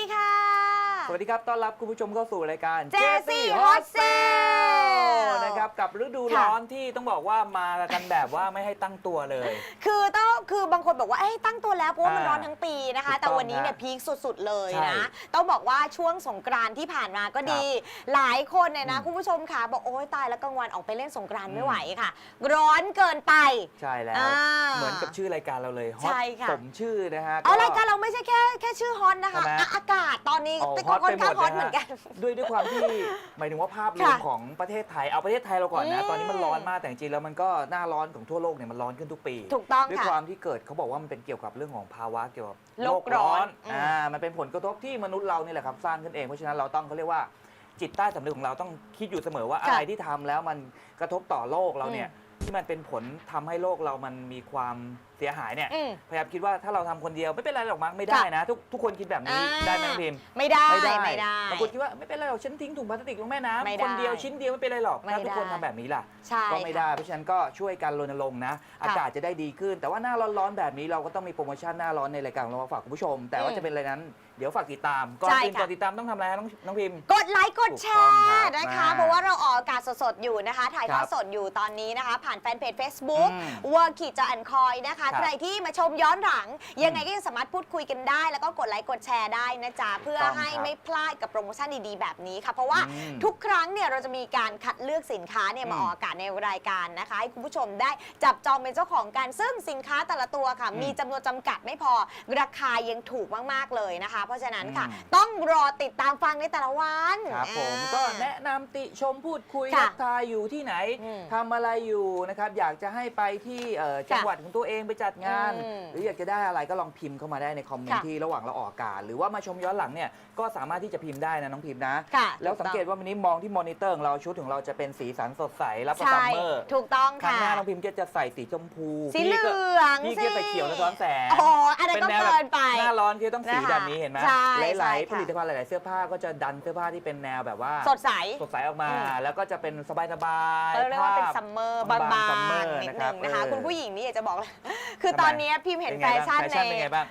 ดีค่ะ สวัสดีครับ ต้อนรับคุณผู้ชมเข้าสู่รายการ JC Hot Sale นะครับ กับฤดูค่ะร้อนที่ต้องบอกว่ามากันแบบว่าไม่ให้ตั้งตัวเลย คือต้องคือบางคนบอกว่าเอ้ยตั้งตัวแล้วเพราะว่ามันอ่าร้อนทั้งปีนะคะถูกต้องแต่วันนี้เนี่ยฮะพีคสุดๆเลยใช่นะ ต้องบอกว่าช่วงสงกรานต์ที่ผ่านมาก็ดี หลายคนเนี่ยนะอืมคุณผู้ชมค่ะบอกโอ๊ยตายแล้วกลางวันออกไปเล่นสงกรานต์อืมไม่ไหวค่ะ ร้อนเกินไป ใช่แล้วอ่าเหมือนกับชื่อรายการเราเลยฮอตใช่ค่ะสมชื่อนะฮะเอารายการเราไม่ใช่แค่แค่ชื่อฮอตนะคะทำไมอะอากาศตอนนี้โอ้ก็ฮอตค่อนไปหมข้างดฮอตนะเหมืฮะอนกัน ด้วยด้วยความที่หมายถึงว่าภาพรวมค่ะของประเทศไทยเอาประเทศไทยเราก่อนนะ อืมตอนนี้มันร้อนมากแต่จริงๆแล้วมันก็หน้าร้อนของทั่วโลกเนี่ยมันร้อนขึ้นทุกปีถูกต้องด้วยค่ะความที่เกิดเขาบอกว่ามันเป็นเกี่ยวกับเรื่องของภาวะเกี่ยวกับโลกร้อนอ่ามันเป็นผลกระทบที่มนุษย์เรานี่แหละครับสร้างขึ้นเองเพราะฉะนั้นเราต้องเขาเรียกว่าจิตใต้สำนึกของเราต้องคิดอยู่เสมอว่าค่ะอะไรที่ทำแล้วมันกระทบต่อโลกเราเนี่ยที่มันเป็นผลทำให้โลกเรามันมีความ เสียหายเนี่ยอืม พยายามคิดว่าถ้าเราทำคนเดียวไม่เป็นไรหรอกมั้งไม่ได้นะ ทุกทุกคนคิดแบบนี้อ่าได้ไหมน้องพิมพ์ไม่ได้ไม่ได้ไม่ได้ บางคนคิดว่าไม่เป็นไรหรอกฉันทิ้งถุงพลาสติกลงแม่ไม่น้ำได้คนเดียวชิ้นเดียวไม่เป็นไรหรอกไม่ถ้าทุกคนได้ ทำแบบนี้ล่ะ ใช่ ก็ไม่ได้ค่ะเพราะฉะนั้นก็ช่วยกันรณรงค์นะ อากาศจะได้ดีขึ้น แต่ว่าหน้าร้อนๆแบบนี้เราก็ต้องมีโปรโมชั่นหน้าร้อนในรายการของเรามาฝากคุณผู้ชม แต่ว่าอืมจะเป็นอะไรนั้น เดี๋ยวฝากติดตามก่อนใช่อื่นค่ะ ก่อนติดตามต้องทำอะไรฮะน้องน้องพิมพ์ กดไลค์กดแชถูกต้องครัร์บนะคะมาเพราะว่าเราออกอากาศสดๆอยู่นะคะ ถ่ายทอดครับสดอยู่ตอนนี้นะคะ ผ่านแฟนเพจ Facebook อืม w o r k ขีดจอันคอยนะคะครับใครที่มาชมย้อนหลัง ยังไงก็ยังสามารถพูดคุยกันได้ แล้วก็กดไลค์กดแชร์ได้นะจ๊ะเพื่อถูกต้องให้ครับไม่พลาดกับโปรโมชั่นดีๆแบบนี้ค่ะ เพราะว่าอืมทุกครั้งเนี่ยเราจะมีการคัดเลือกสินค้าเนี่ยมาอืมออกอากาศในรายการนะคะให้คุณผู้ชมได้จับจองเป็นเจ้าของกันซึ่งสินค้าแต่ละตัวค่ะ อืมมีจำนวนจำกัดไม่พอราคายังถูกมากๆเลยนะคะ เพราะฉะนั้นค่ะ อืม ต้องรอติดตามฟังในแต่ละวันครับผมอ่า ก็แนะนำติชมพูดคุยค่ะทักทายอยู่ที่ไหนอืมทำอะไรอยู่นะครับ อยากจะให้ไปที่เอ่อจังหวัดของตัวเองไปจัดงาน อืมหรืออยากจะได้อะไรก็ลองพิมพ์เข้ามาได้ในคอมเมนต์ค่ะ ที่ระหว่างเราออกอากาศ หรือว่ามาชมย้อนหลังเนี่ยก็สามารถที่จะพิมพ์ได้นะน้องพิมพ์นะ ค่ะแล้วสังเกตว่าวันนี้มองที่มอนิเตอร์ของเราชุดของเราจะเป็นสีสันสดใสรับประใช่ ซัมเมอร์ถูกต้องครั้งค่ะ หน้าน้องพิมพ์ก็จะใส่สีชมพูสีเหลืพี่ก็องพี่สิก็ใส่เขียวสะท้อนแสง โอ้โหอันนั้นก็แวเกินไป หน้าร้อนที่ต้องสีนะคะแบบนี้เห็นไหมใช่หใช่ลายๆค่ะผลิตภัณฑ์หลาย ๆ เสื้อผ้าก็จะดันเสื้อผ้าที่เป็นแนวแบบว่า สดใส สดใสออกมา อืม แล้วก็จะเป็นสบายสบายๆเออเรียกว่าเป็นภพ ซัมเมอร์บางบางๆซัมเมอร์ๆนิดนะคนึรับงนะคะเออคุณผู้หญิงนี่อยากจะบอกเลยคือทำไมตอนนี้พิมพ์เห็นป็แฟไงบ้างชั่นแฟในชั่นเป็นไงบ้าง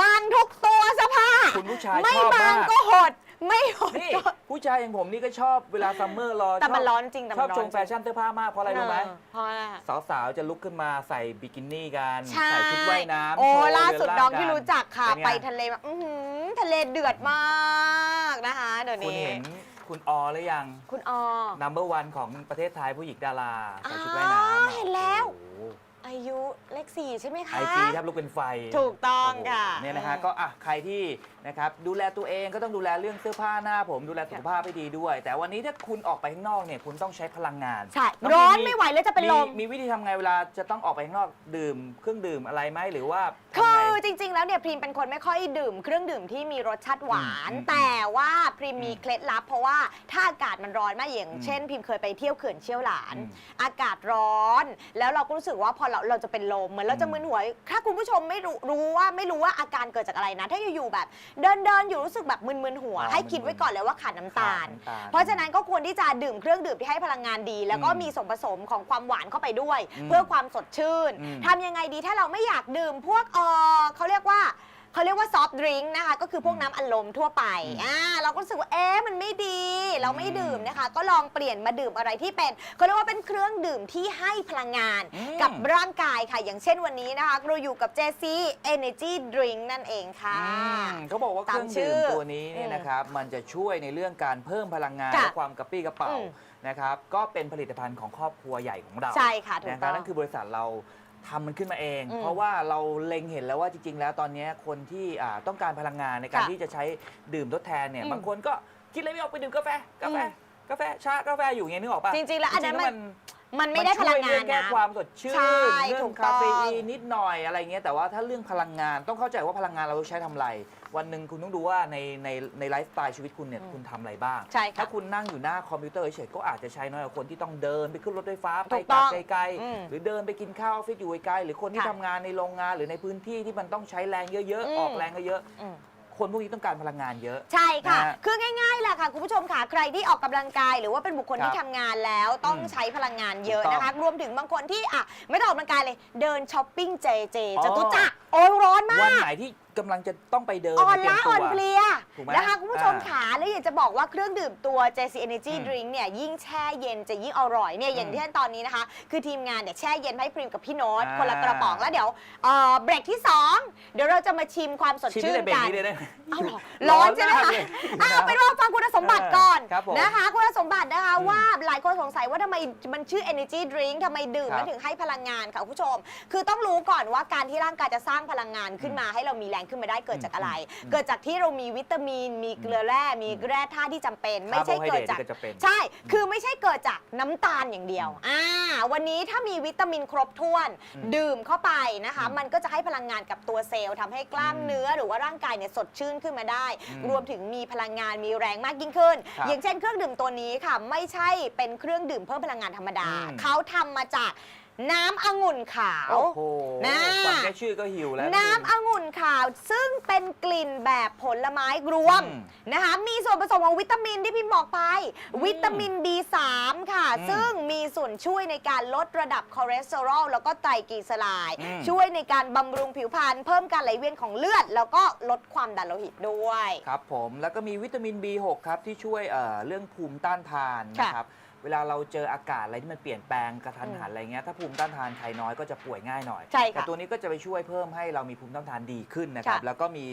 บางทุกตัวเสภาคุณผู้ชายไม่ชอบบางมากก็หด ไม่หดนี่ก็ ผู้ชายอย่างผมนี่ก็ชอบเวลาซัมเมอร์รอแต่มันชบร้อนจริงแต่ชมัอบนร้ชอนมแฟชั่นเสื้อผ้ามากเพราะอะไรรู้ไหม เออเพราะอะไรสาวๆ จะลุกขึ้นมาใส่บิกินี่กัน ใช่ใส่ชุดว่ายน้ำโอ้โชว์ล่าสุดเรืน้องร่าที่กัรู้จักค่ะ เป็นไงไปทะเลแบบอื้อหือทะเลเดือดมากนะคะเดี๋ยวคุณนี้ เห็นคุณออหรือยัง คุณออ number one ของประเทศไทยผู้หญิงดารา ใส่ชุดอ๋อว่ายน้ำอะเห็นแล้ว โอ้โห อายุเลขสี่ใช่ไหมคะ ไอจีแทบลุกเป็นไฟถูกต้องค่ะโโหเนี่ยนะฮะก็อะใครที่นะครับดูแลตัวเองก็ต้องดูแลเรื่องเสื้อผ้าหน้าผมดูแลสุขภาพให้ดีด้วย แต่วันนี้ถ้าคุณออกไปข้างนอกเนี่ยคุณต้องใช้พลังงานใช่น้งร้อนพิไม่ไหวแล้วจะเป็นลม มีวิธีทำไงเวลาจะต้องออกไปข้างนอกดื่มเครื่องดื่มอะไรไหมหรือว่าทำคืไงอจริง ๆ แล้วเนี่ยพรีมเป็นคนไม่ค่อยดื่มเครื่องดื่มที่มีรสชาติหวาน อืมแต่ว่าพรีมมีอืมเคล็ดลับ เพราะว่าถ้าอากาศมันร้อนมากอย่าง อืมเช่นพรีมเคยไปเที่ยวเขื่อนเชี่ยวหลาน อืมอากาศร้อน แล้วเราก็รู้สึกว่าพอเราเราจะเป็นลมเหมือนเราจะอืมมึนหัว ถ้าคุณผู้ชมไม่รู้รู้ว่าไม่รู้ว่าอาการเกิดจากอะไรนะ ถ้าอยู่ๆแบบ เดินเดินอยู่รู้สึกแบบมึนๆหัว อ่าให้คิดมึนๆไว้ก่อนเลยว่าขาดน้ำตาลน้ำตาลเพราะฉะนั้นก็ควรที่จะดื่มเครื่องดื่มที่ให้พลังงานดี แล้วก็อืมมีส่วนผสมของความหวานเข้าไปด้วย อืมเพื่อความสดชื่นอืม ทำยังไงดีถ้าเราไม่อยากดื่มพวกเออเขาเรียกว่า เขาเรียกว่าซอฟต์ดริงก์นะคะ ก็คือพวกน้ำอัดลมทั่วไปอืมอ่าเราก็รู้สึกว่าเอ๊ะมันไม่ดี เราไม่อืมดื่มนะคะ ก็ลองเปลี่ยนมาดื่มอะไรที่เป็นเขาเรียกว่าเป็นเครื่องดื่มที่ให้พลังงานอืม กับร่างกายค่ะ อย่างเช่นวันนี้นะคะเราอยู่กับเจซี่ Energy Drink นั่นเองค่ะ อืมเขาบอกว่าเคตามรื่องชื่ดื่อมตัวนี้เนี่ยอืมนะครับ มันจะช่วยในเรื่องการเพิ่มพลังงานค่ะและความกระปรี้กระเป๋าอืม นะครับ ก็เป็นผลิตภัณฑ์ของครอบครัวใหญ่ของเราใช่ค่ะถูกนะคต้รับองนั่นคือบริษัทเรา ทำมันขึ้นมาเอง อืมเพราะว่าเราเล็งเห็นแล้วว่าจริง ๆ แล้วตอนนี้คนที่อ่าต้องการพลังงานในการค่ะที่จะใช้ดื่มทดแทนเนี่ยอืมบางคนก็คิดอะไรไม่ออกไปดื่มกาแฟกาแฟอืมกาแฟชากาแฟอยู่ไงนึกออกปะจริงๆแล้วอันนั้นจริงๆ มันมันไม่ได้พช่ลัวงยงาเรื่นแก้นะความสดชื่นใช่เรื่ถูองกคาเฟต้องอีนนิดหน่อยอะไรเงี้ยแต่ว่าถ้าเรื่องพลังงานต้องเข้าใจว่าพลังงานเราใช้ทำอะไร วันหนึ่งคุณต้องดูว่าในในในไลฟ์สไตล์ชีวิตคุณเนี่ยอืมคุณทำอะไรบ้าง ใช่ค่ะถ้าคุณนั่งอยู่หน้าคอมพิวเตอร์เฉยๆก็อาจจะใช้น้อยกว่าคนที่ต้องเดินไปขึ้นรถไฟฟ้าไปถูกต้กลัอบงไกลอืมๆหรือเดินไปกินข้าวออฟฟิศอยู่ไกลๆหรือคนที่ค่ะทำงานในโรงงานหรือในพื้นที่ที่มันต้องใช้แรงเยอะอืม ๆออกแรงเยอะอืมๆ คนพวกนี้ต้องการพลังงานเยอะ ใช่ค่ะ นะฮะคือง่ายๆแหละค่ะ คุณผู้ชมค่ะ ใครที่ออกกำลังกาย หรือว่าเป็นบุคคลครับที่ทำงานแล้วต้องอืมใช้พลังงานเยอะถูกต้องนะคะ รวมถึงบางคนที่อะไม่ต้องออกกำลังกายเลย เดินช้อปปิ้งเจเจอ๋อ จตุจักรโอ้ยร้อนมาวันก ไหนที่ กำลังจะต้องไปเดินอ่อนเตรียล้ามตัวอ่อนเพลียถูกไหมนะคะคุณผู้ชมอ่าขาแล้วอยากจะบอกว่าเครื่องดื่มตัว JC Energy อืม Drink เนี่ยยิ่งแช่เย็นจะยิ่งอร่อยเนี่ยอย่างอืมที่ท่านตอนนี้นะคะ คือทีมงานเนี่ยแช่เย็นให้พริมกับพี่โน้ตอ่า คนละกระป๋องแล้วเดี๋ยวเอ่อเบรกที่ 2 เดี๋ยวเราจะมาชิมความสดชิมชื่ได้นเบรกกัน นี้เลยได้ไหมอ้าวเหรอร้อนใช่ไหมากคะเลยอ้าวเป็นว่าฟังคุณสมบัติก่อนเออครับผมนะคะ คุณสมบัตินะคะ อืมว่าหลายคนสงสัยว่าทำไมมันชื่อ energy drink ทำไมดื่มครับแล้วถึงให้พลังงานค่ะคุณผู้ชม คือต้องรู้ก่อนว่าการที่ร่างกายจะสร้างพลังงานขึ้นมาให้เรามีแรงขึ้นมาได้เกิดจากอะไรอืมเกิดจากที่เรามีวิตามิน มีเกลือแร่ มีแร่ธาตุที่จำเป็น ไม่ใช่เกิดจากคร์โบไฮเรตก็จะเป็น ใช่ คือไม่ใช่เกิดจากน้ำตาลอย่างเดียว อ่า วันนี้ถ้ามีวิตามินครบถ้วน อืมดื่มเข้าไปนะคะอืมมันก็จะให้พลังงานกับตัวเซลล์ทำให้กล้ามอืมเนื้อหรือว่าร่างกายเนี่ยสดชื่นขึ้นมาได้ อืมรวมถึงมีพลังงานมีแรงมากยิ่งขึ้น ครับอย่างเช่นเครื่องดื่มตัวนี้ค่ะ ไม่ใช่เป็นเครื่องดื่มเพิ่มพลังงานธรรมดา อืมเขาทำมาจาก น้ำองุ่นขาว โอ้โหนะฟังแค่ชื่อก็หิวแล้ว น้ำองุ่นขาวซึ่งเป็นกลิ่นแบบผลไม้รวมอืมนะคะมีส่วนผสมของวิตามินที่พี่บอกไป วิตามิน B3 ค่ะ อืมซึ่งมีส่วนช่วยในการลดระดับคอเลสเตอรอลแล้วก็ไตรกลีเซอไรด์อืม ช่วยในการบำรุงผิวพรรณเพิ่มการไหลเวียนของเลือด แล้วก็ลดความดันโลหิตด้วย ครับผมแล้วก็มีวิตามิน B6 ครับที่ช่วยเอ่อเรื่องภูมิต้านทานค่ะนะครับ เวลาเราเจออากาศอะไรที่มันเปลี่ยนแปลงกระทันหันอะไรเงี้ยถ้าภูมิต้านทานใครน้อยก็จะป่วยง่ายหน่อย ใช่แต่ค่ะตัวนี้ก็จะไปช่วยเพิ่มให้เรามีภูมิต้านทานดีขึ้นนะครับ ค่ะ แล้วก็มี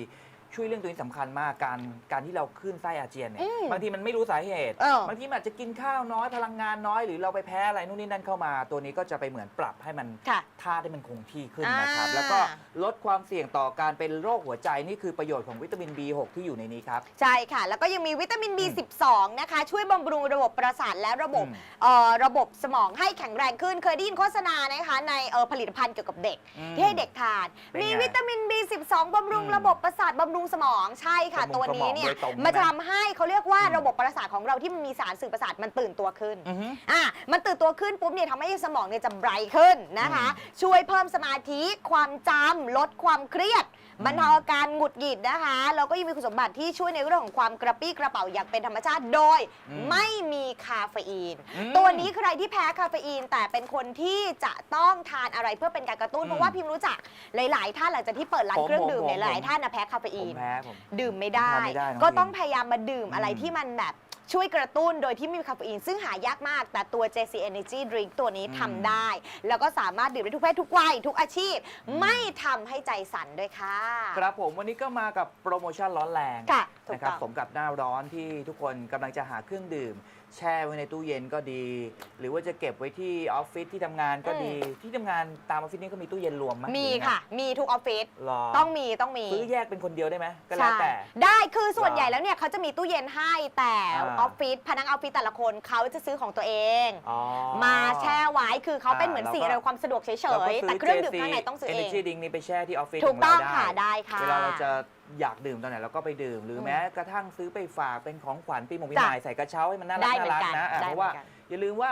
ช่วยเรื่องตัวนี้สำคัญมากการการที่เราขึ้นไส้อาเจียนเนี่ยอืมบางทีมันไม่รู้สาเหตุ เออ บางทีมันอาจจะกินข้าวน้อยพลังงานน้อยหรือเราไปแพ้อะไรนู่นนี่นั่นเข้ามา ตัวนี้ก็จะไปเหมือนปรับให้มันค่ะธาตุให้มันคงที่ขึ้นนะครับ อ่า แล้วก็ลดความเสี่ยงต่อการเป็นโรคหัวใจนี่คือประโยชน์ของวิตามิน B6 ที่อยู่ในนี้ครับ ใช่ค่ะ แล้วก็ยังมีวิตามิน B12 นะคะ ช่วยบำรุงระบบประสาทและระบบอืมเอ่อระบบสมองให้แข็งแรงขึ้น เคยได้ยินโฆษณานะคะ ในเอ่อผลิตภัณฑ์เกี่ยวกับเด็ก อืมที่ให้เด็กทาน เป็นไง มีวิตามิน B12 บำรุงอืมระบบประสาทบำรุงสมองใช่ค่ะ บำรุงตัวนี้เนี่ยสมองโดยตรงมันจะใช่ไหมทำให้เขาเรียกว่าอืมระบบประสาทของเราที่มันมีสารสื่อประสาทมันตื่นตัวขึ้นอือฮึ อะมันตื่นตัวขึ้นปุ๊บเนี่ยทำให้สมองเนี่ยจะไบรท์ขึ้นนะคะอืมช่วยเพิ่มสมาธิความจำลดความเครียดอืม บรรเทาอาการหงุดหงิดนะคะแล้วก็ยังมีคุณสมบัติที่ช่วยในเรื่องของความกระปรี้กระเป๋าอย่างเป็นธรรมชาติโดย อืมไม่มีคาเฟอีน อืมตัวนี้ใครที่แพ้คาเฟอีน แต่เป็นคนที่จะต้องทานอะไรเพื่อเป็นการกระตุ้นอืมเพราะว่าพิมรู้จักหลาย ๆ ท่านหลังจากที่เปิดร้านผมเครื่องดื่มผมเนี่ยหลายผมๆท่านนะแพ้คาเฟผอีมน แพ้ผม ดื่มไม่ได้ ทานไม่ได้น้องก็พิมต้องพยายามมาดื่มอะไรอืมที่มันแบบ ช่วยกระตุ้นโดยที่ไม่มีคาเฟอีนซึ่งหายากมาก แต่ตัว JC Energy Drink ตัวนี้อืมทำได้ แล้วก็สามารถดื่มได้ทุกเพศทุกวัยทุกอาชีพอืมไม่ทำให้ใจสั่นด้วยค่ะ ครับผมวันนี้ก็มากับโปรโมชั่นร้อนแรงค่ะถูกนะครับต้อง สมกับหน้าร้อนที่ทุกคนกำลังจะหาเครื่องดื่ม แช่ไว้ในตู้เย็นก็ดี หรือว่าจะเก็บไว้ที่ออฟฟิศที่ทำงานก็ดี ที่ทำงานตามออฟฟิศนี่ก็มีตู้เย็นรวมไหมมีหรือไงค่ะ มีทุกออฟฟิศหรอต้องมีต้องมี ซื้อแยกเป็นคนเดียวได้ไหมก็แล้วใช่แต่ได้คือส่วนหรอใหญ่แล้วเนี่ยเขาจะมีตู้เย็นให้แต่อ่าออฟฟิศพนักงานออฟฟิศแต่ละคนเขาจะซื้อของตัวเอง อ๋อมาแช่ไว้คือเขาเป็นอ่าเหมือนเราก็สิ่งอำนวยความสะดวกเฉเราก็ยๆซื้แต่เครื่องดื่มข้างในต้องซื้อเอง Energy Drink นี่ไปแช่ที่ออฟฟิศถูขกองต้เราองได้ค่ะได้ค่ะ เวลาเราจะอยากดื่มตอนไหนเราก็ไปดื่ม หรืออมแม้กระทั่งซื้อไปฝากเป็นของขวัญปีหมงปีจ้ะใหม่ใส่กระเช้าให้มันน่ารัได้กเหมืน่าอนรักกันนะอะได้เพเหมืราะว่าอนกัน อย่าลืมว่า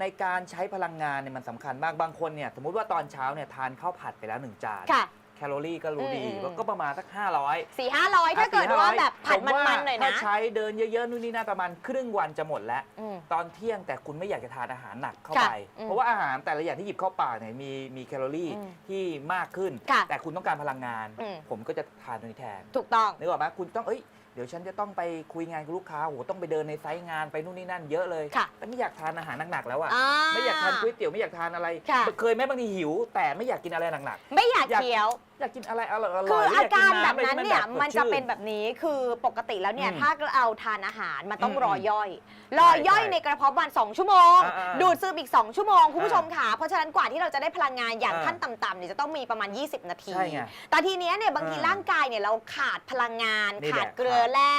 ในการใช้พลังงานเนี่ยมันสำคัญมากบางคนเนี่ยสมมติว่าตอนเช้าเนี่ยทานข้าวผัดไปแล้วหนึ่งจาน ค่ะ แคลอรี่ก็รู้ดีอืมอืมว่าก็ประมาณสัก 500 สี่ห้าร้อยถ้าเกิดว่าแบบผัดผมว่ามันๆหน่อยถ้านะใช้เดินเยอะๆนู่นนี่นั่นประมาณครึ่งวันจะหมดแล้ว อืม ตอนเที่ยงแต่คุณไม่อยากจะทานอาหารหนักเข้าค่ะไปอืมเพราะว่าอาหารแต่ละอย่างที่หยิบเข้าปากเนี่ยมีมีแคลอรี่อืมที่มากขึ้น ค่ะแต่คุณต้องการพลังงาน อืม ผมก็จะทานตัวนี้แทนถูกต้อง นึกออกไหมคุณต้องเอ้ย เดี๋ยวฉันจะต้องไปคุยงานกับลูกค้าโหต้องไปเดินในไซต์งานไปนู่นนี่นั่นเยอะเลยค่ะแต่ไม่อยากทานอาหารหนักๆแล้วอะอ่าไม่อยากทานก๋วยเตี๋ยวไม่อยากทานอะไรค่ะ เคยไหมบางทีหิว แต่ไม่อยากกินอะไรหนักไม่อยากอยาก เคี้ยวๆอยากกินอะไรอร่อยๆคือหอารืยการนแบบำอะไรนั้นที่เนี่ยแบบมันจะสดชื่เป็นแบบนี้คือปกติแล้วเนี่ยอืมถ้าเราทานอาหารมันต้องอืมรอย่อย รอย่อยใช่ในกระเพาะวัน2ชั่วโมงอ่าๆดูดซึมอีก 2 ชั่วโมงคุณผู้ชมค่ะเพราะฉะนั้นกว่าที่เราจะได้พลังงานอย่างอ่าขั้นต่ำๆเนี่ยจะต้องมีประมาณ 20 นาทีใช่ไงแต่ทีเนี้ยเนี่ยบางทีอ่าร่างกายเนี่ยเราขาดพลังงานนี่แหขาละดเกลือแร่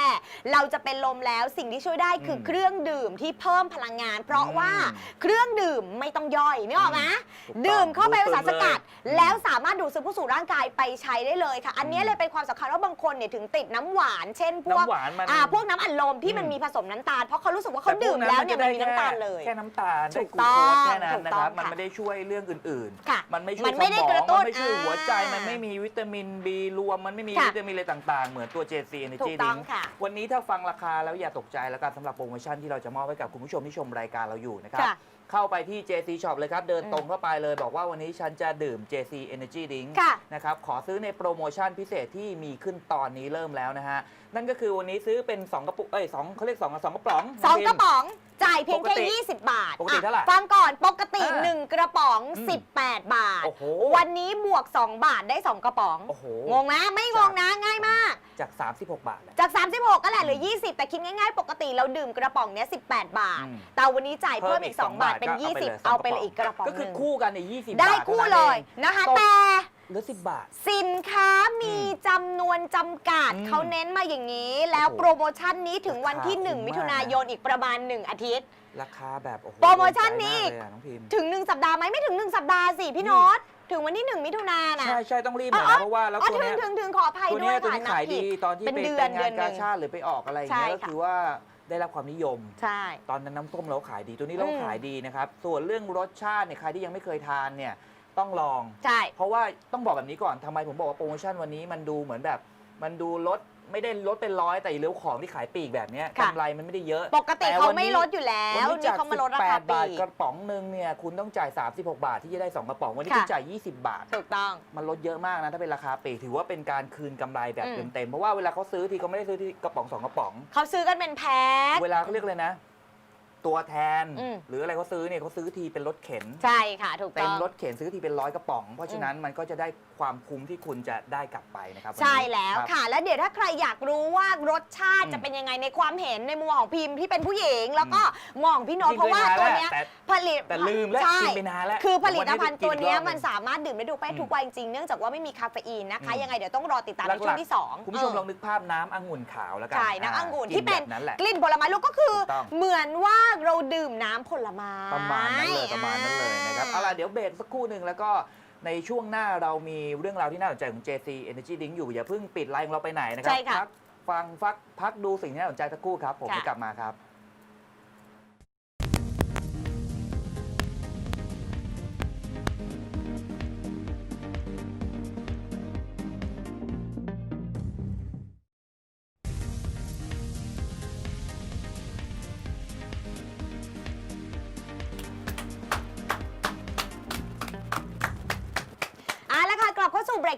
เราจะเป็นลมแล้วสิ่งที่ช่วยได้คืออมเครื่องดื่มที่เพิ่มพลังงาน เพราะอืมว่าเครื่องดื่มไม่ต้องย่อยนึกออกไหมถูกต้องดื่มเข้าไปเป็นสารสกัดดูดซึมเลยแล้วสามารถดูดซึมเข้าสู่ร่างกายไปใช้ได้เลยค่ะ อันเนี้ยอืมเลยเป็นความสำคัญว่าบางคนเนี่ยถึงติดน้ำหวาน เช่นพวกน้ำหวานมันอ่าพวกน้ำอัดลมที่มันอืมมีผสมน้ำตาล เพราะเขารู้สึกว่าเขาดื่มแล้วเนี่ยมันมีน้ำตาลเลย แค่น้ำตาลถูได้กกลูโคสต้องแค่นั้นถูกนะต้คองรับ มันค่ะไม่ได้ช่วยเรื่องอื่นค่ะๆ มันไม่ช่วยมันไม่ได้สมองกระตุ้นมันไม่ช่วยหัวใจ อ่ามัมันไม่มีวิตามิน B รวม มันไม่มีค่ะวิตามินอะไรต่างๆ เหมือนตัว JC ถู Energy กต้อง Drink ค่ะวันนี้ถ้าฟังราคาแล้วอย่าตกใจแล้วกันสำหรับโปรโมชั่นที่เราจะมอบให้กับคุณผู้ชมที่ชมรายการเราอยู่นะครับ ค่ะ เข้าไปที่ JC Shop เลยครับ เดินอืมตรงเข้าไปเลยบอกว่าวันนี้ฉันจะดื่ม JC Energy Drink ค่ะ นะครับ ขอซื้อในโปรโมชั่นพิเศษที่มีขึ้นตอนนี้เริ่มแล้วนะฮะ นั่นก็คือวันนี้ซื้อเป็น 2 กระปุก เอ้ยสองเขาเรียก2สองกระป๋องสองน้พิมกระป๋อง จ่ายเพียงปกติแค่20 บาทปกติเท่าไหร่อะฟังก่อนปกติ อ่า1 กระป๋อง อืม18 บาท โอ้โหวันนี้บวก 2 บาทได้ 2 กระป๋อง โอ้โห งงนะไม่งงนะง่ายมาก จาก 36 บาทแหละจาก 36 ก็แหละเหลือ 20 แต่คิดง่ายๆ ปกติเราดื่มกระป๋องเนี้ย18 บาท อืม แต่วันนี้จ่ายเพิ่มอีกเพิ่มอีก2บาท2เป็นบาทก็20 เอาเอาไปไปเลเลยยอีกกระป๋องก็คือหนึ่งคู่กันใน20บาทได้คู่เลยนะคะ ตกแต่ เหลือ10บาท สินค้ามีอืมจำนวนจำกัดอืมเขาเน้นมาอย่างนี้ แล้วโอ้โหโปรโมชั่นนี้ถึงวันที่ราคาคุ้ม1มิถุนายนอีกประมาณ 1 อาทิตย์ ราคาแบบโอ้โหโปรโมชั่นนี้ โดใจมากเลยอะน้องพิมพ์ถึง 1 สัปดาห์ไหมไม่ถึง 1 สัปดาห์สิพี่นี่โน้ตถึงวันที่ 1 มิถุนายนนะใช่ใช่ต้องรีบหน่อยอ๋อนะเพราะว่าแล้วอ๋อตัวถึงเนี้ยถึงถึงขออภัยตัวด้วเนี้ยยตัวค่ะนี้นับขายผิดีด ตอนที่เป็นไปเดือนแต่งงานเดือนหนึ่กางชาติหรือไปออกอะไรอย่างเงี้ยใช่ก็ค่ะ คือว่าได้รับความนิยม ใช่ ตอนนั้นน้ำส้มเราขายดี ตัวนี้เราอืมขายดีนะครับ ส่วนเรื่องรสชาติเนี่ยใครที่ยังไม่เคยทานเนี่ย ต้องลอง ใช่ เพราะว่าต้องบอกแบบนี้ก่อนทำไมผมบอกว่าโปรโมชั่นวันนี้มันดูเหมือนแบบ มันดูลดไม่ได้ลดเป็นร้อยแต่อย่าลืมของที่ขายปลีกแบบเนี้ยค่ะ กำไรมันไม่ได้เยอะปกติแต่เขาวันนี้ไม่ลดอยู่แล้วันวนี้นี่จากเขามาลดราคา18ปลีบาทกกระป๋องหนึ่งเนี่ยคุณต้องจ่าย 36 บาทที่จะได้ 2 กระป๋องวันนี้ค่ะคุณจ่าย 20 บาท ถูกต้อง มันลดเยอะมากนะถ้าเป็นราคาปลีกถือว่าเป็นการคืนกำไรแบบอืม เต็มๆเพราะว่าเวลาเขาซื้อทีเขาไม่ได้ซื้อที่กระป๋องสองกระป๋อง เขาซื้อกันเป็นแพ็ค เวลาเขาเรียกเลยนะ ตัวแทน อืม หรืออะไรเขาซื้อเนี่ยเขาซื้อทีเป็นรถเข็นใช่ค่ะ ถูกเต็ต้มอง รถเข็นซื้อทีเป็นร้อยกระป๋อง เพราะฉะนั้นมันก็จะได้ความคุ้มที่คุณจะได้กลับไปนะครับนนี้ใช่แล้วรับ ค่ะ แล้วเดี๋ยวถ้าใครอยากรู้ว่ารสชาติอืมจะเป็นยังไงในความเห็นในมุมของพิมพ์ที่เป็นผู้หญิง แล้วก็มองของพี่โน้ตกินเพราะว่าเคยทตัวแล้เนี้ยแต่ ผลิตแต่ลืมแล้วใช่ กินไปนานแล้วคือผลิตภัณฑ์ตัวเนี้ยวัมันได้กิอีกรอบหงสามารถดื่มได้ทุกเพศอืมทุกวัยจริงๆเนื่องจากว่าไม่มีคาเฟอีนนะคะอืมยังไงเดี๋ยวต้องรอติดตามในช่วงที่สองคุณผู้ชมเออลองนึกภาพน้ำองุ่นขาวแล้วกันใช่น้ำองุ่นกิที่เป็นแบบนั้นแหละ กลิ่นผลไม้ลูกก็คือ ถูกต้องเหมือนว่าเราดื่มน้ำผลไม้ประมาณนั้นเลยประมาณนั้นเลยนะครับอ่าเอาล่ะเดี๋ยวเบรกสักครู่หนึ่งแล้วก็ในช่วงหน้าเรามีเรื่องราวที่น่าสนใจของ JC Energy Drink อยู่ อย่าเพิ่งปิดไลน์ของเราไปไหนนะครัใช่ค่ะ พักฟังฟักพักดูสิ่งที่น่าสนใจสักครู่ครับ ผมค่ะจะกลับมาครับ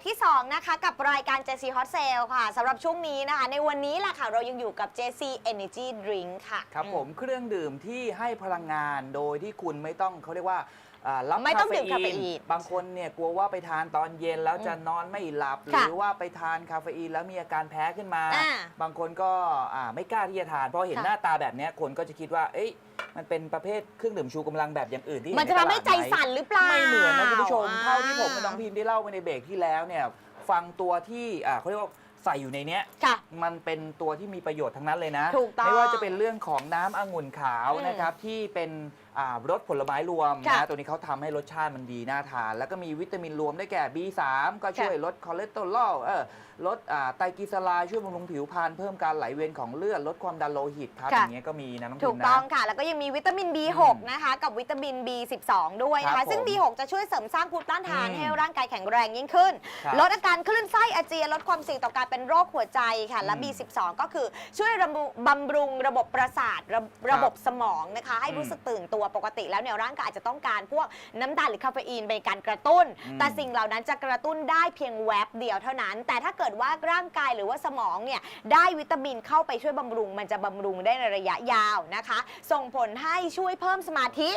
ที่ 2 นะคะ กับรายการ JC Hot Sale ค่ะสำหรับช่วงนี้นะคะ ในวันนี้แหละค่ะ เรายังอยู่กับ JC Energy Drink ค่ะ ครับผมเครื่องดื่มที่ให้พลังงานโดยที่คุณไม่ต้องเขาเรียกว่าอ่ารับไม่ต้องดื่มคาเฟอีนบางคนเนี่ยกลัวว่าไปทานตอนเย็นแล้วจะนอนไม่หลับ หค่ะรือว่าไปทานคาเฟอีนแล้วมีอาการแพ้ขึ้นมา อ่าบางคนก็อ่าไม่กล้าที่จะทานเพราะเห็นค่ะหน้าตาแบบเนี้ยคนก็จะคิดว่า เอ้ย มันเป็นประเภทเครื่องดื่มชูกำลังแบบอย่างอื่นที่มันจะเห็ทำใตให้ลาดใจไหมสั่นหรือเปล่าไม่เหมือนนะคุณผู้ชมอ่เท่าที่ผมกับน้องพิมพ์ได้เล่าไปในเบรกที่แล้วเนี่ยฟังตัวที่อ่าเขาเรียกว่าใส่อยู่ในเนี้ย ค่ะ มันเป็นตัวที่มีประโยชน์ทั้งนั้นเลยนะ ถูกต้องไม่ว่าจะเป็นเรื่องของน้ำองุ่นขาวอืมนะครับที่เป็นอ่ารสผลไม้รวมค่ะนะตัวนี้เขาทำให้รสชาติมันดีน่าทาน แล้วก็มีวิตามินรวมได้แก่ B3 ก็ช่วยลดคอเลสเตอรอลเออ ลดอ่าไตรกลีเซอไรด์ช่วยบำรุงผิวพรรณเพิ่มการไหลเวียนของเลือดลดความดันโลหิตครับค่ะอย่างเงี้ยก็มีนะน้องพิถูมกนะต้องค่ะ แล้วก็ยังมีวิตามิน B6 อืมนะคะกับวิตามิน B12 ด้วยนะครัคะ บซึ่ง ผม B6 จะช่วยเสริมสร้างภูมิต้านทานอืม ให้ร่างกายแข็งแรงยิ่งขึ้น ครับ ลดอาการคลื่นไส้อาเจียนลดความเสี่ยงต่อการเป็นโรคหัวใจค่ะ และ อืม B12 ก็คือช่วยระบบำรุงระบบประสาทระระบบสมองนะคะ ให้อืมรู้สึกตื่นตัวปกติแล้วเนี่ยร่างกายอาจจะต้องการพวกน้ำตาลหรือคาเฟอีนเป็นการกระตุ้น อืมแต่สิ่งเหล่านั้นจะกระตุ้นได้เพียงแวบเดียวเท่านั้น แต่ถ้าเกิดว่าร่างกายหรือว่าสมองเนี่ยได้วิตามินเข้าไปช่วยบำรุง มันจะบำรุงได้ในระยะยาวนะคะ ส่งผลให้ช่วยเพิ่มสมาธิ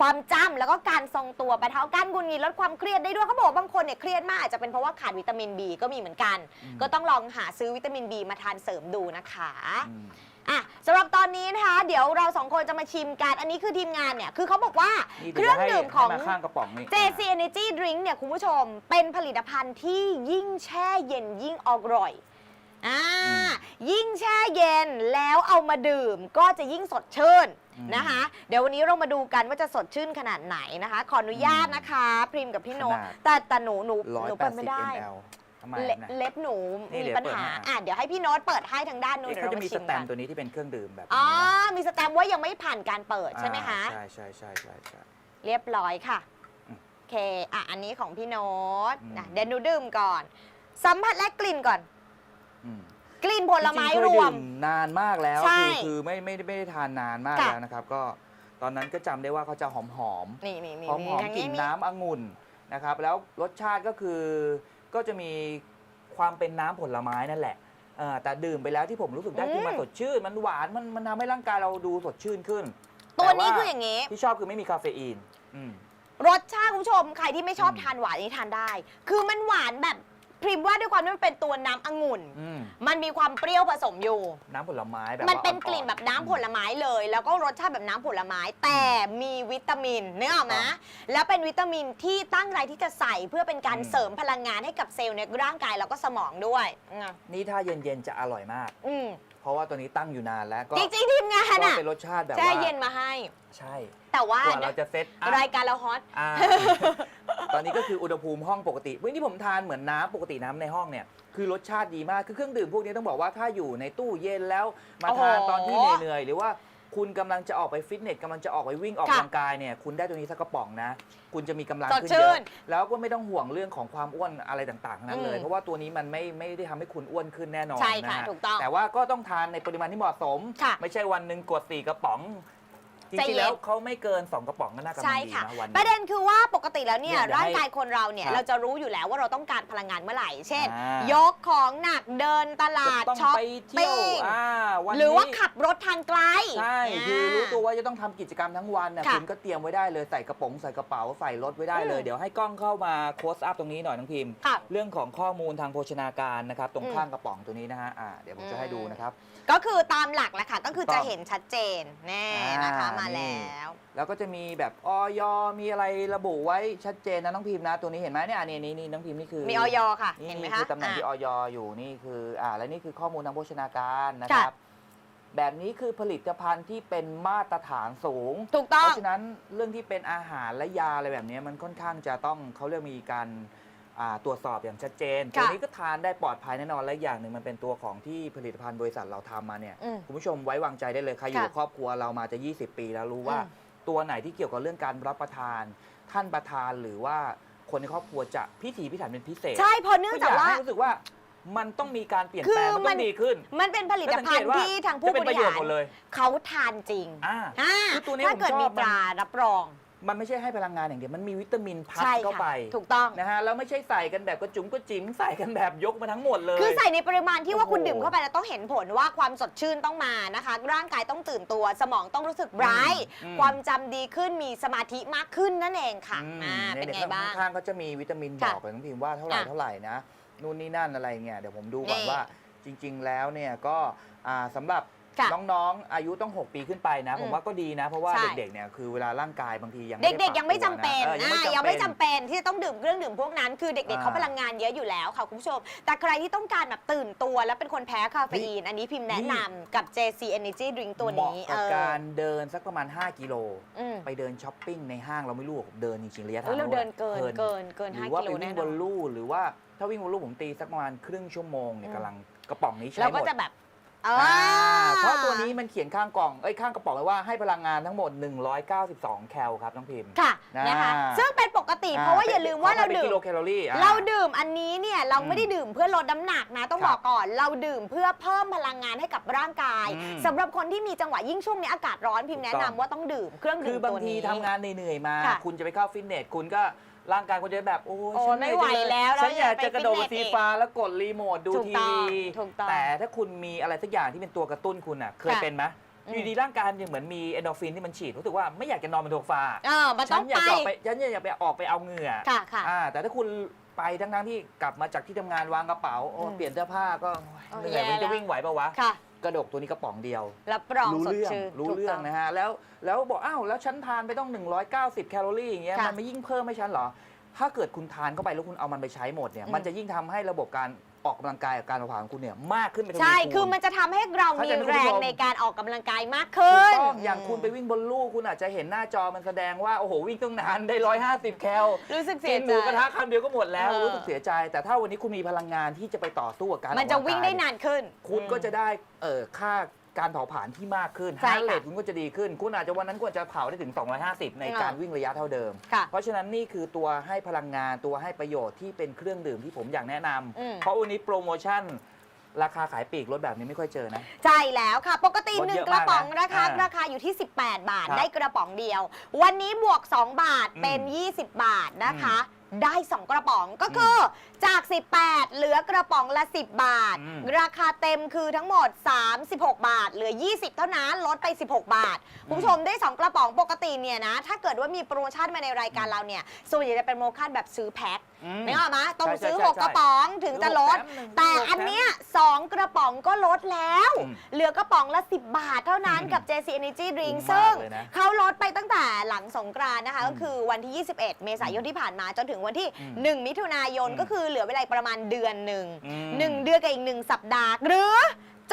ความจำแล้วก็การทรงตัวบรรเทาการกุนงิดลดความเครียดได้ด้วยเขาบอกบางคนเนี่ยเครียดมากอาจจะเป็นเพราะว่าขาดวิตามิน B ก็มีเหมือนกัน ก็ต้องลองหาซื้อวิตามิน B มาทานเสริมดูนะคะ อืมอะสำหรับตอนนี้นะคะ เดี๋ยวเราสองคนจะมาชิมกัน อันนี้คือทีมงานเนี่ย คือเขาบอกว่านี่เคเดี๋ยวรื่องจะให้ดื่มของ ให้มาข้างกระป๋องนี่ JC Energy Drink เนี่ย คุณผู้ชมเป็นผลิตภัณฑ์ที่ยิ่งแช่เย็นยิ่งอร่อยอ่าอืมยิ่งแช่เย็นแล้วเอามาดื่มก็จะยิ่งสดชื่นอืมนะคะ เดี๋ยววันนี้เรามาดูกันว่าจะสดชื่นขนาดไหนนะคะ ขออนุญาตอืมนะคะ พริมกับพี่โนตขนาด แต่แต่หนูหนูร้อยหนูแปเปิดดสิไม่บได้ ml ทำไมเล็บนะ เล็บหนูนี่มีเดี๋ยวปัญเปิดหาให้อะอะเดี๋ยวให้พี่โน้ตเปิดให้ทางด้านนู้นเอ๊ะเดี๋ยวเขาเราจะมามีสชิมแตกัมนป์ตัวนี้ที่เป็นเครื่องดื่มแบบอ๋อนี้นะมีสแตมป์ว่ายังไม่ผ่านการเปิดใช่ไหมคะใช่ใช่ใช่ใช่ใช่ใช่ เรียบร้อยค่ะอืมโอเค อะ อันนี้ของพี่โน้ตอืม นะเดี๋ยวหนูดื่มก่อน สัมผัสและกลิ่นก่อน อืม กลิ่นผลไม้จงๆเครยวม ดื่นานมากแล้ว ใช่คือคือไม่ไม่ได้ไม่ได้ทานนานมากค่ะ แล้วนะครับ ก็ตอนนั้นก็จำได้ว่าเขาจะหอมหอมนี่นี่นี่หอมหอมทางกลิ่นมี น้ำองุ่นนะครับ แล้วรสชาติก็คือ ก็จะมีความเป็นน้ำผลไม้นั่นแหละเออแต่ดื่มไปแล้วที่ผมรู้สึกได้อืมคือมันสดชื่น มันหวานมันมันทำให้ร่างกายเราดูสดชื่นขึ้นตัวนี้แคืออย่างนี้ ที่ชอบคือไม่มีคาเฟอีนอืม รสชาติคุณผู้ชมใครที่ไม่ชอบอืม ทานหวานนี่ทานได้ คือมันหวานแบบ พริมว่าด้วยความที่มันเป็นตัวน้ำองุ่น อืมมันมีความเปรี้ยวผสมอยู่ น้ำผลไม้แบบมันว่าเป็นอ่อกลิ่นแบบน้ำผลไม้เลย แล้วก็รสชาติแบบน้ำผลไม้ แต่มีวิตามินเนื้อออกไหมแล้วเป็นวิตามินที่ตั้งใจที่จะใส่เพื่อเป็นการเสริมพลังงานให้กับเซลล์ในร่างกายแล้วก็สมองด้วยอืมนี่ถ้าเย็นๆจะอร่อยมาก อืม เพราะว่าตัวนี้ตั้งอยู่นานแล้วก็จริงๆทีมงานก็อะเป็นรสชาติแบบแช่ว่าเย็นมาให้ ใช่แต่ว่า กว่าเราจะเซตอะรายการเราฮอต อ่า ตอนนี้ก็คืออุณหภูมิห้องปกติเมื่อที่ผมทานเหมือนน้ำปกติน้ำในห้องเนี่ยคือรสชาติดีมากคือเครื่องดื่มพวกนี้ต้องบอกว่าถ้าอยู่ในตู้เย็นแล้วมาทานโอ้โหตอนที่เหนื่อยๆหรือว่า คุณกำลังจะออกไปฟิตเนสกำลังจะออกไปวิ่งออกค่ะกำลังกายเนี่ยคุณได้ตัวนี้สักกระป๋องนะ คุณจะมีกำลังสดขึ้นชื่เยนอะแล้วก็ไม่ต้องห่วงเรื่องของความอ้วนอะไรต่างๆทั้งนั้นเลย อืมเพราะว่าตัวนี้มันไม่ไม่ได้ทำให้คุณอ้วนขึ้นแน่นอนใช่นะค่ะฮะถูกต้องแต่ว่าก็ต้องทานในปริมาณที่เหมาะสม ค่ะ ไม่ใช่วันหนึ่งกดสี่กระป๋อง จใจเย็รินงๆแล้วเขาไม่เกินสองกระป๋องก็น่ากำลังใช่ดีค่ะ นะวันหปนึ่งระเด็นคือว่าปกติแล้วเนี่ยเนี่ยเดี๋ยวร่างให้กายคนเราเนี่ย ครับเราจะรู้อยู่แล้วว่าเราต้องการพลังงานเมื่อไหร่ เช่น อ่าย ยกของหนักเดินตลาดจะต้องช็อปไปเที่ยวปิ้งอ่าวันหรือว่านี้ ขับรถทางไกลใช่าคือรู้ตัวว่าจะต้องทำกิจกรรมทั้งวันนะค่ะ คุณก็เตรียมไว้ได้เลย ใส่กระป๋องใส่กระเป๋าใส่รถไว้ได้เลยอืมเดี๋ยวให้กล้องเข้ามาโค้ชอัพตรงนี้หน่อยน้องพิมพ์ ค่ะ เรื่องของข้อมูลทางโภชนาการนะครับ ตรงอืมข้างกระป๋องตัวนี้นะฮะอ่าเดี๋ยวผมจะให้ดูนะครับ ก็คือตามหลักแหละค่ะ ก็คือถูกต้จะองเห็นชัดเจนแน่อ่านนะคะมานี่แล้ว แล้วก็จะมีแบบออยมีอะไรระบุไว้ชัดเจนนะน้องพิมพ์นะ ตัวนี้เห็นไหมเนี่ยอันนี้นี่นี่น้องพิมพ์นี่คือมีออยค่ะนี่เห็นไหมนี่คะคือตำแหน่งที่ออะอยอยู่นี่คืออ่าและนี่คือข้อมูลทางโภชนาการนะคค่ะรับ แบบนี้คือผลิตภัณฑ์ที่เป็นมาตรฐานสูง ถูกต้อเพงราะฉะนั้นเรื่องที่เป็นอาหารและยาอะไรแบบนี้มันค่อนข้างจะต้องเขาเรียกมีการ อ่าตรวจสอบอย่างชัดเจน ค่ะตัวนี้ก็ทานได้ปลอดภัยแน่นอน และอย่างหนึ่งมันเป็นตัวของที่ผลิตภัณฑ์บริษัทเราทำมาเนี่ย อืมคุณผู้ชมไว้วางใจได้เลย ใครอยู่ค่ะกับครอบครัวเรามาจะ 20 ปีแล้วรู้ว่า อืม ตัวไหนที่เกี่ยวกับเรื่องการรับประทาน ท่านประธานหรือว่าคนในครอบครัวจะพิถีพิถันเป็นพิเศษใช่เพราะเนื่องก็อจากยากว่า ให้รู้สึกว่ามันต้องมีการเปลี่ยนคือแปลงมันมัต้อน งดีขึ้นมันเป็นผลิตแล้วสังภัเกณตฑ์ว่าที่ทางผู้จะเป็บนปริระโยชหารน์หมดเลย เขาทานจริงอ่า อ่าคือตัวนี้ถ้าผมเกิดชอบมีมัน ตรารับรอง มันไม่ใช่ให้พลังงานอย่างเดียว มันมีวิตามินพัดใช่เข้าค่ะไปถูกต้อง นะฮะแล้วไม่ใช่ใส่กันแบบกระจุ๋มกระจิ๋มใส่กันแบบยกมาทั้งหมดเลย คือใส่ในปริมาณที่ว่าโอ้โหคุณดื่มเข้าไปแล้วต้องเห็นผลว่าความสดชื่นต้องมานะคะ ร่างกายต้องตื่นตัวสมองต้องรู้สึกไร้อืม ความจำดีขึ้นมีสมาธิมากขึ้นนั่นเองค่ะอืมอ่าเป็นไงยบ้าง ข้างๆก็จะมีวิตามินบค่ะอกไปทั้งพิมพ์ว่าเท่าไหร่อะเท่าไหร่นะนู่นนี่นั่นอะไรเงี้ยเดี๋ยวผมดูก่อนนี่ว่าจริง ๆ แล้วเนี่ยก็อ่าสำหรับ ค่ะน้องๆ อายุต้อง 6 ปีขึ้นไปนะอืมผมว่าก็ดีนะ เพราะว่าใช่ เด็กๆ เนี่ยคือเวลาร่างกายบางทียังเด็กๆด้ยังไม่ปจำรับตัวเป็นนะออยังอ่าไม่ยังไม่จำจำเป็น เป็นที่จะต้องดื่มเครื่องดื่มพวกนั้น คือเด็กๆ อ่าเขาพลังงานเยอะอยู่แล้วค่ะคุณผู้ชม แต่ใครที่ต้องการแบบตื่นตัว และเป็นคนแพ้คาเฟอีน อันนี้พิมพ์แนะนำกับ JC Energy Drink ตัวเหมาะนี้กับเออการเดินสักประมาณ 5 กิโล อืมไปเดินช้อปปิ้งในห้างเราไม่รู้หรอกเดินจริงๆระยะทาเฮ้งยเราเดินเกินพลิเกินเกินหรืห้าอว่ากิไปโลวิ่แน่งนบอนนลู่หรือว่าถ้าวิ่งบนลู่ผมตีสักประมาณครึ่งชั่วโมงเนี่ยอืมกำลังกระป๋องนี้ใช้เราหมก็ดจะแบบเอออ่าอเพราะตัวนี้มันเขียนข้างกล่องเอ้ยข้างกระป๋องไว้ว่าให้พลังงานทั้งหมด 192 แคลครับน้องพิมพ์ ค่ะนะนะคะซึ่งเป็นปกติเพราะว่าอย่าลืมว่าเราเป็นดื่กิมโลแคลอรี่อะ เราดื่มอันนี้เนี่ยเราอืมไม่ได้ดื่มเพื่อลดน้ำหนักนะต้องครับบอกก่อน เราดื่มเพื่อเพิ่มพลังงานให้กับร่างกายอืมสำหรับคนที่มีจังหวะยิ่งช่วงนี้อากาศร้อนพิมพ์แนะถูกนำต้อง ว่าต้องดื่มเครื่องคืดื่อมบางตัวทีนี้ ทำงานเหนื่อยๆมา ค่ะคุณจะไปเข้าฟิตเนส คุณก็ ร่างกายคุณจะแบบโอ้ยโอ้ฉันไม่เนื่ไหวจังเยแล้วฉันอยากเราจะอยากไปกระโดดฟิตเนสสีฟ้าแล้วกดรีโมทดูถูกทีต้องวีถูกต้องแต่ถ้าคุณมีอะไรสักอย่างที่เป็นตัวกระตุ้นคุณอะ เคยค่ะเป็นไหมอืมอยู่ดีร่างกายมันจะเหมือนมีเอนโดรฟินที่มันฉีดรู้สึกว่าไม่อยากจะนอนบนโซฟาเออมันฉัต้องอยากไปจะออกไปฉันอยากไปออกไปเอาเหงื่อค่ะค่ะ อ่าแต่ถ้าคุณไปทั้งๆที่กลับมาจากที่ทำงานวางกระเป๋าโอ้อืมเปลี่ยนเสื้อผ้าก็โอ้เหนื่อยแย่มันจะแล้ววิ่งไหวปะวะ ค่ะ กระดกตัวนี้กระป๋องเดียว รับรองรู้สดเรื่องชื่นรู้ถูกเรื่อต้งนะฮะแล้วแล้วบอกอ้าวแล้วฉันทานไปต้อง 190 แคลอรี่อย่างเงี้ยค่ะมันไม่ยิ่งเพิ่มให้ฉันเหรอ ถ้าเกิดคุณทานเข้าไปแล้วคุณเอามันไปใช้หมดเนี่ยอืม มันจะยิ่งทำให้ระบบการ ออกกำลังกายกับการเผาผลาญของคุณเนี่ยมากขึ้นไปทวีใช่คูณคือมันจะทำให้เรามีเข้าใจไหมคุณแรผู้งชมในการออกกำลังกายมากถูขึ้กน ต้องอย่างคุณไปวิ่งบนลู่คุณอาจจะเห็นหน้าจอมันแสดงว่า โอ้โห วิ่งต้องนานได้ 150 แคลรู้สึกเสีกิยนหใจ มูกระทะคำเดียวก็หมดแล้วเออ รู้สึกเสียใจ แต่ถ้าวันนี้คุณมีพลังงานที่จะไปต่อสู้กับการมันจะออกกำลัวิ่งได้นานขึ้น คุณก็จะได้เอ่อค่า การเผาผลาญที่มากขึ้นใช่ฮาร์ค่ะเรทคุณก็จะดีขึ้น คุณอาจจะวันนั้นคุณอาจจะเผาได้ถึง 250 ในอ่าการวิ่งระยะเท่าเดิม ค่ะ เพราะฉะนั้นนี่คือตัวให้พลังงานตัวให้ประโยชน์ที่เป็นเครื่องดื่มที่ผมอยากแนะนำอืม เพราะวันนี้โปรโมชั่น ราคาขายปลีกลดแบบนี้ไม่ค่อยเจอนะ ใช่แล้วค่ะ ปกติ ลดหนึ่เยงอะกระป๋องมากนะนะคะอ่าราคาอยู่ที่ 18 บาทครับได้กระป๋องเดียว วันนี้บวก 2 บาทอืมเป็น 20 บาทนะคะ ได้ 2 กระป๋องก็คืออจาก 18 เหลือกระป๋องละ 10 บาท อืม ราคาเต็มคือทั้งหมด 36 บาท เหลือ 20 เท่านั้นลดไป 16 บาทคุณผู้ชมได้ 2 กระป๋องปกติเนี่ยนะ ถ้าเกิดว่ามีโปรโมชั่นมาในรายการเราเนี่ยส่วนใหญ่จะเป็นโปรโมชั่นแบบซื้อแพ็ค อืม นึกออกไหมต้องใช่ใช่ซื้อใช่6 กระป๋องถึงจะลด ซื้อหกแถมหนึ่งแต่ซื้อหกอันเนี้ยสองกระป๋องก็ลดแล้ว อืมเหลือกระป๋องละ 10 บาทเท่านั้นอืมกับ JC Energy Drink คุ้มมากซึ่งเลยนะเขาลดไปตั้งแต่หลังสงกรานต์นะคะอืมก็คือวันที่ 21 เมษายนที่ผ่านมาจนถึงวันที่ อืม1 มิถุนายนอืมก็คือเหลือเวลาประมาณเดือนหนึ่งอืม หนึ่งเดือนกับอีกหนึ่งสัปดาห์ หรือ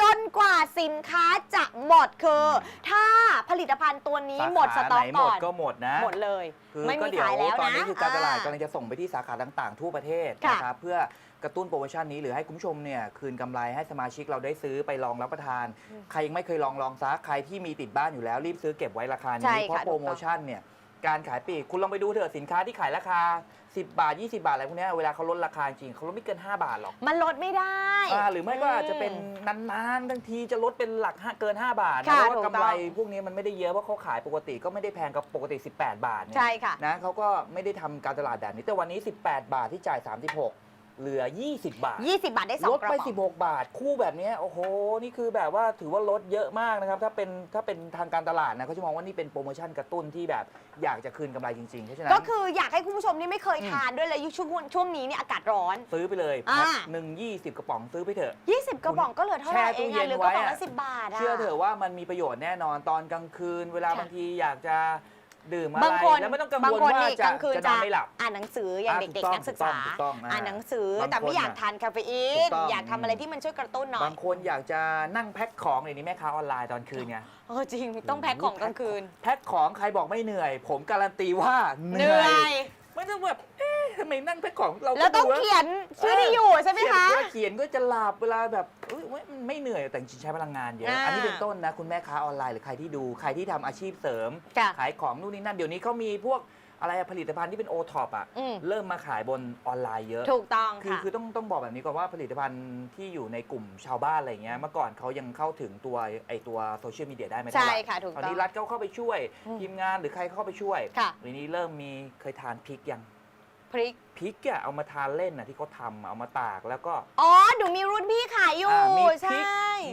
จนกว่าสินค้าจะหมดคือ ถ้าผลิตภัณฑ์ตัวนี้หมดสต็อกาขาไหนหมก่ดอนก็หมดนะ หมดเลย คือไม่ก็มีเดี๋ยวขายแล้วตอนนะนี้คือการตลาดอ่ กำลังจะส่งไปที่สาขาต่างๆ ทั่วประเทศค่ะนะครับเพื่อกระตุ้นโปรโมชั่นนี้หรือให้คุณผู้ชมเนี่ยคืนกำไรให้สมาชิกเราได้ซื้อไปลองรับประทานอืมใครยังไม่เคยลองลองซะใครที่มีติดบ้านอยู่แล้วรีบซื้อเก็บไว้ราคาใช่นี้ เพราะค่ะโปรโมชั่นเนี่ย การขายปลีกคุณลองไปดูเถอะสินค้าที่ขายราคา 10 บาท 20 บาทอะไรพวกเนี้ยเวลาเขาลดราคาจริงเขาลดไม่เกิน 5 บาทหรอกมันลดไม่ได้ อ่าหรือไม่ก็อาจจะเป็นนานๆบางทีจะลดเป็นหลักห้าเกิน 5 บาทนะค่ะเพราะว่าถูกกำไรต้องพวกนี้มันไม่ได้เยอะเพราะเขาขายปกติก็ไม่ได้แพงกับปกติ 18 บาทเนี่ยใช่ค่ะ นะเขาก็ไม่ได้ทำการตลาดแบบนี้แต่วันนี้ 18 บาทที่จ่าย 36 เหลือ 20 บาท 20 บาทได้สอลงดกระไป ป๋อง16 บาท คู่แบบเนี้ยโอ้โห นี่คือแบบว่าถือว่าลดเยอะมากนะครับ ถ้าเป็นถ้าเป็นทางการตลาดนะเขาจะมองว่านี่เป็นโปรโมชั่นกระตุ้นที่แบบอยากจะคืนกำไรจริงๆ เพราะฉะนั้นก็คืออยากให้คุณผู้ชมที่ไม่เคยอืมทานด้วยเลยช่วงช่วงนี้เนี่ยอากาศร้อน ซื้อไปเลยอ่า แพ็คหนึ่งยี่สิบกระป๋องซื้อไปเถอะ 20 กระป๋องก็เหลือเท่าไหร่แช่เอตู้งเย็อะนเหลือกระป๋องไว้ละอะ 10 บาทอะเชื่อเถอะว่ามันมีประโยชน์แน่นอนตอนกลางคืน เวลาค่ะบางทีอยากจะ ดื่มอะไรบางคนแล้วไม่ต้องกังบางวลคนว่านี่จะกลางคืนจะนจะอนไม่หลับ อ่านหนังสืออย่างอ่าเด็กถูๆกต้องนักศึกษา ถูกต้องถูกต้องอ่านหนังสือบางแต่ไม่คนอยากน่ะทานคาเฟอีถูน กต้อง อยากทำอะไรที่มันช่วยกระตุ้นหน่อยบางคนอยากจะนั่งแพ็คของเดี๋ยวนี้แม่ค้าออนไลน์ตอนคืนไงเออจริงต้องแพ็คของกลางคืนแพ็คของใครบอกไม่เหนื่อย ผมการันตีว่าเหเหนื่นื่ออยยไม่ต้องแบบเอ๊ะ ทำไมนั่งแพ็คของเราก็แล้วต้องดูเขียนชื่อที่อยู่ใช่ไหมคะเวลาเขียนก็จะหลับเวลาแบบเอ้ยเว้ยมันไม่เหนื่อยแต่จริงๆใช้พลังงานเยอะ อ่าอันนี้เป็นต้นนะคุณแม่ค้าออนไลน์หรือใครที่ดูใครที่ทำอาชีพเสริมค่ะขายของนู่นนี่นั่นเดี๋ยวนี้เขามีพวกอะไรอะผลิตภัณฑ์ที่เป็นโอท็อปอะ อืม เริ่มมาขายบนออนไลน์เยอะ ถูกต้องคือค่ะ คือต้องต้องบอกแบบนี้ก่อนว่าผลิตภัณฑ์ที่อยู่ในกลุ่มชาวบ้านอะไรเงี้ยเมื่อก่อนเขายังเข้าถึงตัวไอตัวโซเชียลมีเดียได้ไม่เท่าใช่ไหร่ค่ะถูกตอนต้องนี้รัฐเขาเข้าไปช่วยอืมทีมงานหรือใครเข้าไปช่วยค่ะ ทีนี้เริ่มมีเคยทานพริกยัง พริก พริกอะเอามาทานเล่นอะที่เขาทำอะเอามาตากแล้วก็อ๋อหนูมีรุ่นพี่ขายอยู่ อ่ามีพใช่ริก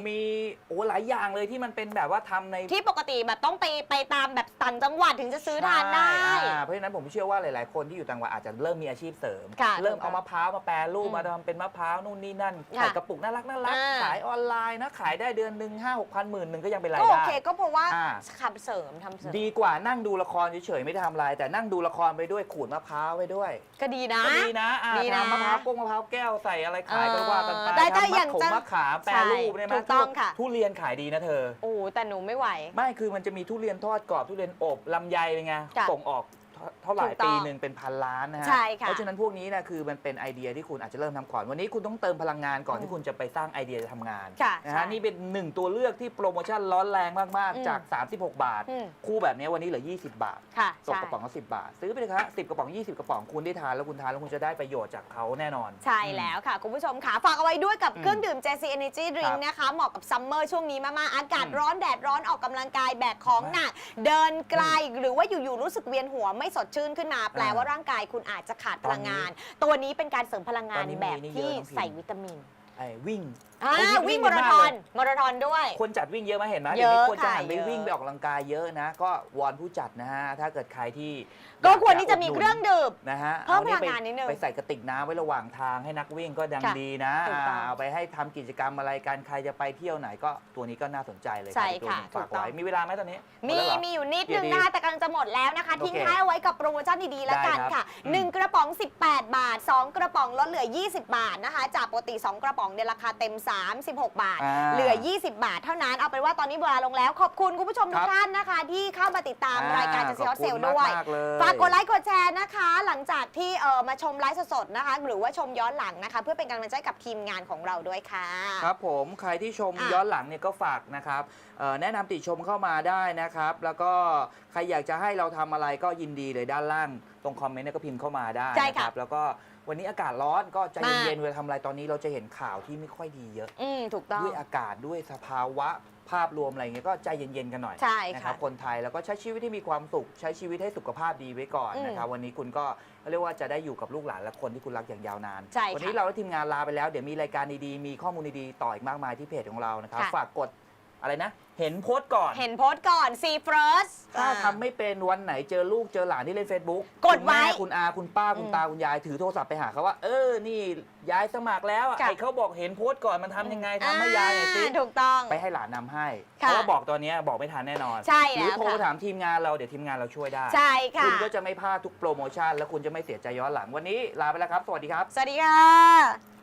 มีโอ้หลายอย่างเลยที่มันเป็นแบบว่าทำใน ที่ปกติแบบต้องไปไปตามแบบต่างจังหวัดถึงจะซื้อทานได้ ใช่อ่าเพราะฉะนั้นผมเชื่อว่าหลาย ๆ คนที่อยู่ต่างจังหวัดอาจจะเริ่มมีอาชีพเสริม ค่ะเริ่มถูกต้เอาองมะพร้าวมาแปรรูปอืมมาทำเป็นมะพร้าวนู่นนี่นั่นค่ะขายกระปุกน่ารักน่ารักอ่า ขายออนไลน์นะขายได้เดือนหนึ่งห้าหกพันหมื่นหนึ่งก็ยังเป็นรายก็โอได้ เคก็เพราะว่าอ่าขับเสริมทำเสริมดีกว่านั่งดูละครเฉย ๆ ไม่ได้ทำอะไรแต่นั่งดูละครไปด้วยขูดมะพร้าวไปด้วย ก็ดีนะก็ดีนะอ่าดีนะ ทำมะพร้าวก้งมะพร้าวแก้วใส่อะไรขายก็ว่ากันไปเออได้ได้ทำอย่างมะขงจะมะขามแปรรูปใช่เนี่ยถูนะกต้องค่ะ ทุเรียนขายดีนะเธอ โอ้แต่หนูไม่ไหว ไม่คือมันจะมีทุเรียนทอดกรอบทุเรียนอบลำไยเป็นไงค่ะ ส่งออก เท่าเท่าไหร่ถูกต้องปีหนึ่งเป็นพันล้านนะฮะใช่ค่ะเพราะฉะนั้นพวกนี้นะคือมันเป็นไอเดียที่คุณอาจจะเริ่มทำก่อน วันนี้คุณต้องเติมพลังงานก่อนอืมที่คุณจะไปสร้างไอเดียจะทำงานค่ะนะใช่ฮะนี่เป็นหนึ่งตัวเลือกที่โปรโมชั่นร้อนแรงมากอืมๆจาก 36 บาท อืม คู่แบบนี้วันนี้เหลือ 20 บาท ค่ะตกใช่ กระป๋องละ10บาท ซื้อไปเลยครับ10กระป๋อง 20 กระป๋องคุณได้ทานแล้วคุณทานแล้วคุณจะได้ประโยชน์จากเขาแน่นอน ใช่แล้วค่ะ คุณผู้ชมค่ะ ฝากเอาไว้ด้วยกับอืมเครื่องดื่ม JC Energy ค Drink รับนะคะ เหมาะกับซัมเมอร์ช่วงนี้มากๆอากาศอืมร้อนแดดร้อนออกกำลังกายแบกของหนัก เดินไกลหรือว่าอยู่ๆรู้สึกเวียนหัวไม่สดชื่นขึ้นมา แปลว่าร่างกายคุณอาจจะขาดพลังงาน ตัวนี้เป็นการเสริมพลังงาตอนนนี้มีแบบนี่เยที่อะน้องพิมใส่วิตามิน ไอ้วิ่งอ่าโอ้ยวิ่วิ่งงมาราธอนเยอะมากเลยมาราธอนด้วย คนจัดวิ่งเยอะไหมเห็นไหมเยเดี๋ยวอะนี้คนจะค่ะหันไปเยอะวิ่งไปออกกำลังกายเยอะนะ ก็วอนผู้จัดนะฮะ ถ้าเกิดใครที่ก็อยาควรที่จะมีดหนุเครื่องดื่ม นะฮะเพิ่มอพลังงานนิดนึงไปใส่กระติกน้ำไว้ระหว่างทางให้นักวิ่งก็ดังค่ะดีนะถูกต้องอ่าเอาไปให้ทำกิจกรรมอะไรกันใครจะไปเที่ยวไหนก็ตัวนี้ก็น่าสนใจเลยใช่รับตัวหนึ่งค่ะฝากถูกต้องไว้มีเวลาไหมตอนนี้หมีดแล้วเหรอ มีอยู่นิดเดี๋นึยวงดีนะคะแต่กำลังจะหมดแล้วนะคะ โอเคทิ้งท้ายเอาไว้กับโปรโมชั่นดีๆแล้วกันได้ครับค่ะ อืม 1 กระป๋อง 18 บาท 2 กระป๋องลดเหลือ 20 บาทนะคะ จากปกติ 2 กระป๋องเนี่ยราคาเต็ม 36 บาท อ่าเหลือ 20 บาทเท่านั้น เอาเป็นว่าตอนนี้เวลาลงแล้ว ขอบคุณคุณผู้ชมทุครักบ ท่านนะคะ ที่เข้ามาติดตามอ่ารายการจะเซลขอบคุณเซลด้วยมากๆเลยฝากกดไลค์ กดแชร์นะคะ หลังจากที่เออมาชมไลฟ์สดๆนะคะ หรือว่าชมย้อนหลังนะคะ เพื่อเป็นกำลังใจกับทีมงานของเราด้วยค่ะ ครับผมใครที่ชมอะย้อนหลังเนี่ยก็ฝากนะครับเอ่อแนะนำติชมเข้ามาได้นะครับ แล้วก็ใครอยากจะให้เราทำอะไรก็ยินดีเลยด้านล่างตรงคอมเมนต์เนี่ยก็พิมพ์เข้ามาได้ใช่นะคค่ะรับแล้วก็ วันนี้อากาศร้อนก็ใจมากเย็นๆเวลาทำอะไรตอนนี้เราจะเห็นข่าวที่ไม่ค่อยดีเยอะ อืมถูกต้อง ด้วยอากาศด้วยสภาวะภาพรวมอะไรเงี้ยก็ใจเย็นๆกันหน่อยใช่นะคค่ะรับคนไทยแล้วก็ใช้ชีวิตที่มีความสุข ใช้ชีวิตให้สุขภาพดีไว้ก่อนอืมนะครับวันนี้คุณก็เรียกว่าจะได้อยู่กับลูกหลานและคนที่คุณรักอย่างยาวนาน ใช่ค่ะวันี้เราและทีมงานลาไปแล้วเดี๋ยวมีรายการดีๆมีข้อมูลดีๆต่ออีกมากมายที่เพจของเรานะครับค่ะ ฝากกด อะไรนะ เห็นโพสต์ก่อน เห็นโพสต์ก่อนซีเฟิร์สถ้าทำไม่เป็นวันไหนเจอลูกเจอหลานที่เล่น Facebook กดไว้ คุณแม่คุณอาคุณป้าคุณอืมตาคุณยายถือโทรศัพท์ไปหาเขาว่า เออ นี่ยายสมัครแล้วอะค่ะ ไอ้เขาบอกเห็นโพสต์ก่อนมันทำยังไงทำให้ยายหน่อยสิถูกต้อง ไปให้หลานนำให้ เพค่ะราะว่าบอกตอนเนี้ยบอกไม่ทันแน่นอนใช่หรือแล้วโทรค่ะ ถามทีมงานเราเดี๋ยวทีมงานเราช่วยได้ ใช่ค่ะ คุณก็จะไม่พลาดทุกโปรโมชั่น และคุณจะไม่เสียใจย้อนหลังวันนี้ลาไปแล้วครับ สวัสดีครับ สวัสดีค่ะ